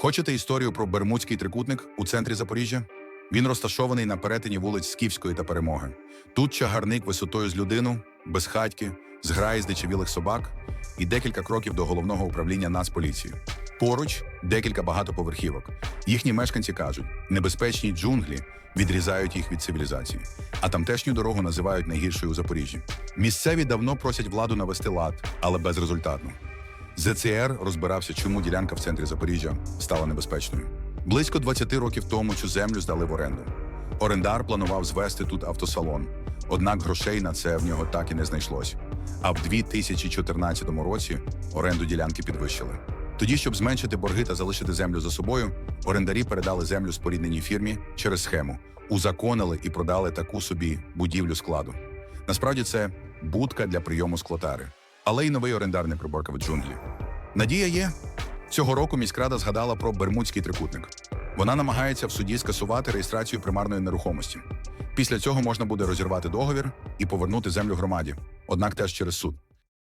Хочете історію про Бермудський трикутник у центрі Запоріжжя? Він розташований на перетині вулиць Скіфської та Перемоги. Тут чагарник висотою з людину, без хатьки, зграї здичавілих собак і декілька кроків до головного управління Нацполіції. Поруч декілька багатоповерхівок. Їхні мешканці кажуть, небезпечні джунглі відрізають їх від цивілізації, а тамтешню дорогу називають найгіршою у Запоріжжі. Місцеві давно просять владу навести лад, але безрезультатно. ЗЦР розбирався, чому ділянка в центрі Запоріжжя стала небезпечною. Близько 20 років тому цю землю здали в оренду. Орендар планував звести тут автосалон, однак грошей на це в нього так і не знайшлось. А в 2014 році оренду ділянки підвищили. Тоді, щоб зменшити борги та залишити землю за собою, орендарі передали землю спорідненій фірмі через схему, узаконили і продали таку собі будівлю складу. Насправді це будка для прийому склотари, але й новий орендар не приборкав джунглі. Надія є. Цього року міськрада згадала про Бермудський трикутник. Вона намагається в суді скасувати реєстрацію примарної нерухомості. Після цього можна буде розірвати договір і повернути землю громаді, однак теж через суд.